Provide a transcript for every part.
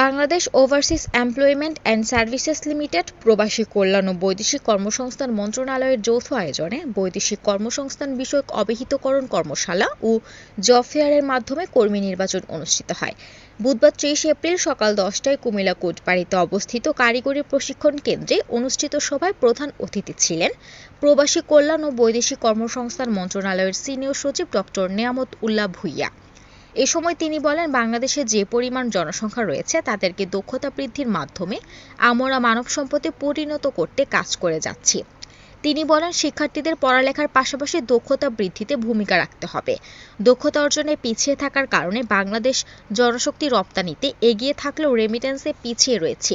Bangladesh overseas employment and services limited প্রবাসী কল্যাণ ও বৈদেশিক কর্মসংস্থান মন্ত্রণালয়ের যৌথ আয়োজনে বৈদেশিক কর্মসংস্থান বিষয়ক অবহিতকরণ কর্মশালা ও জব ফেয়ারের মাধ্যমে কর্মী নির্বাচন অনুষ্ঠিত হয়। বুধবার ত্রিশ এপ্রিল সকাল দশটায় কুমিল্লা কোটবাড়িতে অবস্থিত কারিগরি প্রশিক্ষণ কেন্দ্রে অনুষ্ঠিত সভায় প্রধান অতিথি ছিলেন প্রবাসী কল্যাণ ও বৈদেশিক কর্মসংস্থান মন্ত্রণালয়ের সিনিয়র সচিব ডক্টর নেয়ামত উল্লাহ ভুইয়া। এ সময় তিনি বলেন, বাংলাদেশে যে পরিমাণ জনসংখ্যা রয়েছে, তাদেরকে দক্ষতা বৃদ্ধির মাধ্যমে আমরা মানব সম্পদে পরিণত করতে কাজ করে যাচ্ছি। তিনি বলেন, শিক্ষার্থীদের পড়ালেখার পাশাপাশি দক্ষতা বৃদ্ধিতে ভূমিকা রাখতে হবে। দক্ষতা অর্জনে পিছিয়ে থাকার কারণে বাংলাদেশ জনশক্তি রপ্তানিতে এগিয়ে থাকলেও রেমিটেন্সে পিছিয়ে রয়েছে।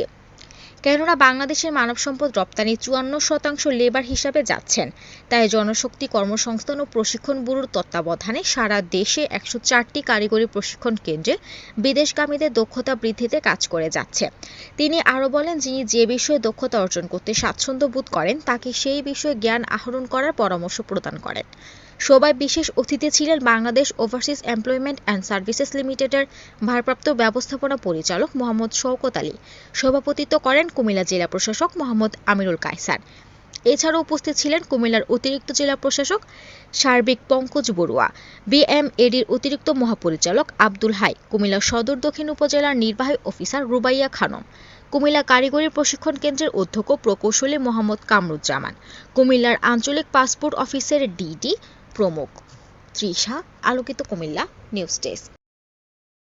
কেননা বাংলাদেশের মানব সম্পদ রপ্তানি চুয়ান্ন শতাংশ লেবার হিসাবে যাচ্ছেন। তাই জনশক্তি কর্মসংস্থান ও প্রশিক্ষণ ব্যুরোর তত্ত্বাবধানে সারা দেশে একশো চারটি কারিগরি প্রশিক্ষণ কেন্দ্রে বিদেশগামীদের দক্ষতা বৃদ্ধিতে কাজ করে যাচ্ছে। তিনি আরও বলেন, যিনি যে বিষয়ে দক্ষতা অর্জন করতে স্বাচ্ছন্দ্য বোধ করেন, তাকে সেই বিষয়ে জ্ঞান আহরণ করার পরামর্শ প্রদান করেন। সভায় বিশেষ অতিথি ছিলেন Bangladesh overseas employment and services লিমিটেডের ভারপ্রাপ্ত ব্যবস্থাপনা পরিচালক মোহাম্মদ শওকত আলী। সভাপতিত্ব করেন কুমিল্লা জেলা প্রশাসক মোহাম্মদ আমিরুল কায়সার। এছাড়াও উপস্থিত ছিলেন কুমিল্লার অতিরিক্ত জেলা প্রশাসক সার্বিক পঙ্কজ বড়ুয়া, বিএমএডির অতিরিক্ত মহাপরিচালক আব্দুল হাই, কুমিল্লা সদর দক্ষিণ উপজেলার নির্বাহী অফিসার রুবাইয়া খানম, কুমিল্লা কারিগরি প্রশিক্ষণ কেন্দ্রের অধ্যক্ষ প্রকৌশলী মোহাম্মদ কামরুজ্জামান, কুমিল্লার আঞ্চলিক পাসপোর্ট অফিসের ডিডি প্রমুখ। তৃষা, আলোকিত কুমিল্লা, নিউজ ডেস্ক।